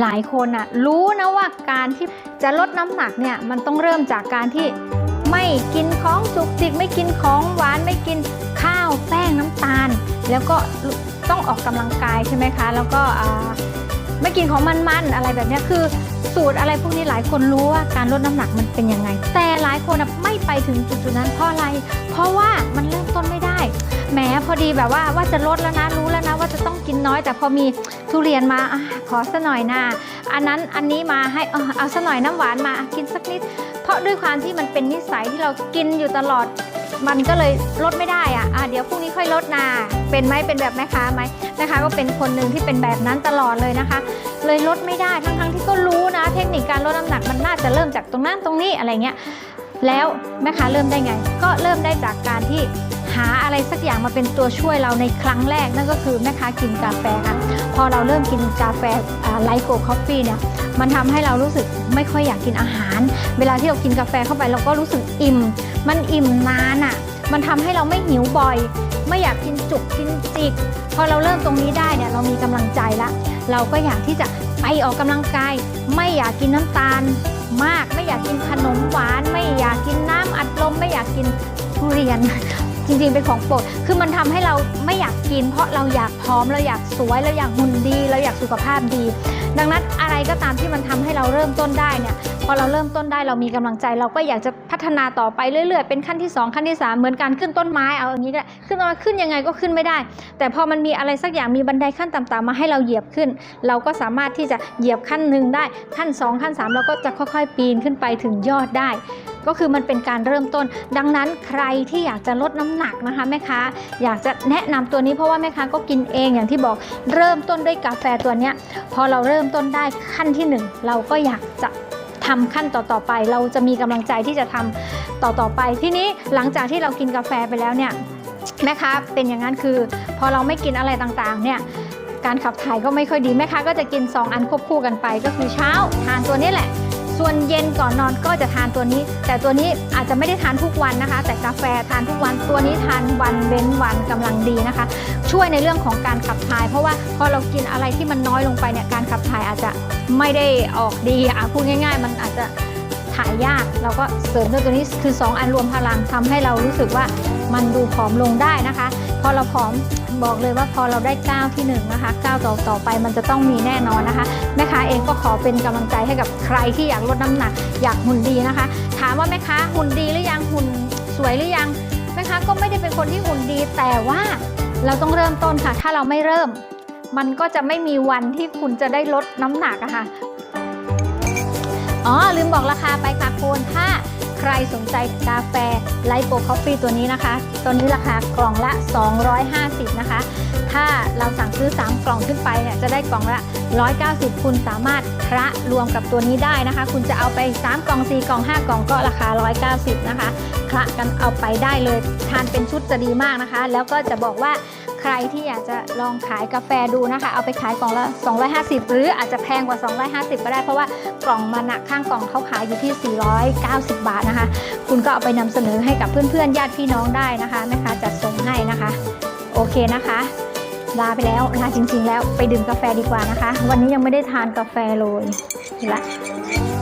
หลายคนอะรู้นะว่าการที่จะลดน้ำหนักเนี่ยมันต้องเริ่มจากการที่ไม่กินของจุกจิกไม่กินของหวานไม่กินข้าวแป้งน้ำตาล แล้วก็ต้องออกกำลังกายใช่ไหมคะ แล้วก็ไม่กินของมันๆอะไรแบบนี้คือสูตรอะไรพวกนี้หลายคนรู้ว่าการลดน้ำหนักมันเป็นยังไง แต่หลายคนไม่ไปถึงจุดๆนั้นเพราะอะไร เพราะว่ามันเริ่มต้นไม่ได้ แหมพอดีแบบว่าว่าจะลดแล้วนะรู้แล้วนะว่าจะต้องกินน้อย แต่พอมีทุเรียนมาอขอสัหน่อยนะอันนั้นอันนี้มาให้เออเอาสัหน่อยน้ำหวานมากินสักนิด เพราะด้วยความที่มันเป็นนิสัยที่เรากินอยู่ตลอด มันก็เลยลดไม่ได้อะอะเดี๋ยวพรุ่งนี้ค่อยลดนาเป็นไหมเป็นแบบแม่ค้าไหมแม่ค้าก็เป็นคนหนึ่งที่เป็นแบบนั้นตลอดเลยนะคะ เลยลดไม่ได้ทั้งๆที่ก็รู้นะ เทคนิคการลดน้ำหนักมันน่าจะเริ่มจากตรงนั้นตรงนี้อะไรเงี้ยแล้วแม่ค้าเริ่มได้ไง ก็เริ่มได้จากการที่ หาอะไรสักอย่างมาเป็นตัวช่วยเราในครั้งแรกนั่นก็คือแม่ค้ากินกาแฟค่ะพอเราเริ่มกินกาแฟไลโกคอฟฟี่เนี่ยมันทำให้เรารู้สึกไม่ค่อยอยากกินอาหาร เวลาที่เรากินกาแฟเข้าไปเราก็รู้สึกอิ่ม มันอิ่มนานอะมันทำให้เราไม่หิวบ่อย ไม่อยากกินจุกกินจิกพอเราเริ่มตรงนี้ได้เนี่ยเรามีกำลังใจละ เราก็อยากที่จะไปออกกำลังกาย ไม่อยากกินน้ำตาลมาก ไม่อยากกินขนมหวาน ไม่อยากกินน้ำอัดลมไม่อยากกินทุเรียน จริงๆเป็นของโปรดคือมันทำให้เราไม่อยากกิน เพราะเราอยากพร้อมเราอยากสวยเราอยากหุ่นดี เราอยากสุขภาพดี ดังนั้นอะไรก็ตามที่มันทำให้เราเริ่มต้นได้เนี่ยพอเราเริ่มต้นได้เรามีกำลังใจ เราก็อยากจะพัฒนาต่อไปเรื่อยๆ เป็นขั้นที่ 2 ขั้นที่ 3 เหมือนการขึ้นต้นไม้เอาอย่างนี้ก็ขึ้นต้นไม้ขึ้นยังไงก็ขึ้นไม่ได้ แต่พอมันมีอะไรสักอย่างมีบันไดขั้นต่ำๆมาให้เราเหยียบขึ้น เราก็สามารถที่จะเหยียบขั้นหนึ่งได้ขั้น 2 ขั้น 3 เราก็จะค่อยๆ ปีนขึ้นไปถึงยอดได้ ก็คือมันเป็นการเริ่มต้น ดังนั้นใครที่อยากจะลดน้ำหนักนะคะแม่ค้าอยากจะแนะนำตัวนี้เพราะว่าแม่ค้าก็กินเองอย่างที่บอกเริ่มต้นด้วยกาแฟตัวเนี้ยพอเราเริ่มต้นได้ขั้นที่หนึ่งเราก็อยากจะทำขั้นต่อๆไป เราจะมีกำลังใจที่จะทำต่อๆไป ทีนี้หลังจากที่เรากินกาแฟไปแล้วเนี่ยแม่ค้าเป็นอย่างนั้นคือ พอเราไม่กินอะไรต่างๆเนี่ยการขับถ่ายก็ไม่ค่อยดีแม่ค้าก็จะกิน 2 อันควบคู่กันไปก็คือเช้าทานตัวนี้แหละ ส่วนเย็นก่อนนอนก็จะทานตัวนี้ แต่ตัวนี้อาจจะไม่ได้ทานทุกวันนะคะ แต่กาแฟทานทุกวันตัวนี้ทานวันเว้นวันกำลังดีนะคะ ช่วยในเรื่องของการขับถ่าย เพราะว่าพอเรากินอะไรที่มันน้อยลงไปเนี่ยการขับถ่ายอาจจะไม่ได้ออกดีอะพูดง่าย ๆ มันอาจจะถ่ายยากเราก็เสริมด้วยตัวนี้คือ 2 อันรวมพลังทำให้เรารู้สึกว่ามันดูผอมลงได้นะคะ พอเราผอม บอกเลยว่าพอเราได้ก้าวที่หนึ่งนะคะก้าวต่อต่อไปมันจะต้องมีแน่นอนนะคะแม่ค้าเองก็ขอเป็นกำลังใจให้กับใครที่อยากลดน้ำหนัก อยากหุ่นดีนะคะ ถามว่าแม่ค้าหุ่นดีหรือยังหุ่นสวยหรือยังแม่ค้าก็ไม่ได้เป็นคนที่หุ่นดี แต่ว่าเราต้องเริ่มต้นค่ะ ถ้าเราไม่เริ่ม มันก็จะไม่มีวันที่คุณจะได้ลดน้ำหนักอะค่ะอ๋อลืมบอกราคาไปค่ะคุณถ้า ใครสนใจกาแฟไลโปคอฟฟี่ตัวนี้นะคะ ตัวนี้ราคากล่องละ 250 นะคะ ถ้าเราสั่งซื้อ 3 กล่องขึ้นไปเนี่ยจะได้กล่องละ 190 คุณสามารถคระรวมกับตัวนี้ได้นะคะ คุณจะเอาไป 3 กล่อง 4 กล่อง 5 กล่องก็ราคา 190 นะคะคละกันเอาไปได้เลยทานเป็นชุดจะดีมากนะคะ แล้วก็จะบอกว่า ใครที่อยากจะลองขายกาแฟดูนะคะ เอาไปขายกล่องละ 250 หรืออาจจะแพงกว่า 250 ก็ได้ เพราะว่ากล่องมันอะข้างกล่องเขาขายอยู่ที่ 490 บาทนะคะ คุณก็เอาไปนำเสนอให้กับเพื่อนๆญาติพี่น้องได้นะคะแม่ค้าจัดส่งให้นะคะ โอเคนะคะลาไปแล้วลาจริง ๆ แล้วไปดื่มกาแฟดีกว่านะคะ วันนี้ยังไม่ได้ทานกาแฟเลยละ